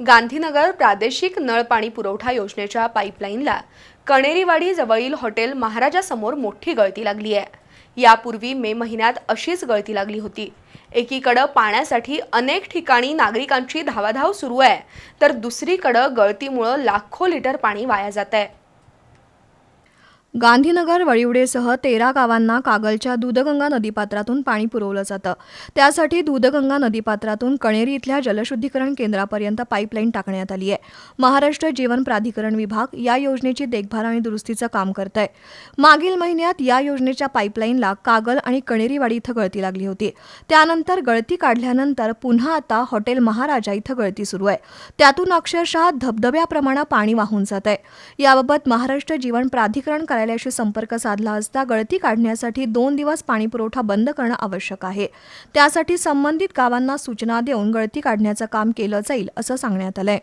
गांधीनगर प्रादेशिक नळपाणी पुरवठा योजनेच्या पाईपलाईनला कणेरीवाडी जवळील हॉटेल महाराजासमोर मोठी गळती लागली आहे. यापूर्वी मे महिन्यात अशीच गळती लागली होती. एकीकडं पाण्यासाठी अनेक ठिकाणी नागरिकांची धावाधाव सुरू आहे तर दुसरीकडं गळतीमुळं लाखो लिटर पाणी वाया जात आहे. गांधीनगर वळिवडेसह तेरा गावांना कागलच्या दूधगंगा नदीपात्रातून पाणी पुरवलं जातं. त्यासाठी दूधगंगा नदीपात्रातून कणेरी इथल्या जलशुद्धीकरण केंद्रापर्यंत पाईपलाईन टाकण्यात आली आहे. महाराष्ट्र जीवन प्राधिकरण विभाग या योजनेची देखभाल आणि दुरुस्तीचं काम करत आहे मागील महिन्यात या योजनेच्या पाईपलाईनला कागल आणि कणेरीवाडी इथं गळती लागली होती. त्यानंतर गळती काढल्यानंतर पुन्हा आता हॉटेल महाराजा इथं गळती सुरू आहे. त्यातून अक्षरशः धबधब्याप्रमाणे पाणी वाहून जात आहे याबाबत महाराष्ट्र जीवन प्राधिकरण कार्यालयाशी संपर्क साधला असता गळती काढण्यासाठी दोन दिवस पाणी पुरवठा बंद करणं आवश्यक आहे. त्यासाठी संबंधित गावांना सूचना देऊन गळती काढण्याचं काम केलं जाईल असं सांगण्यात आलंय.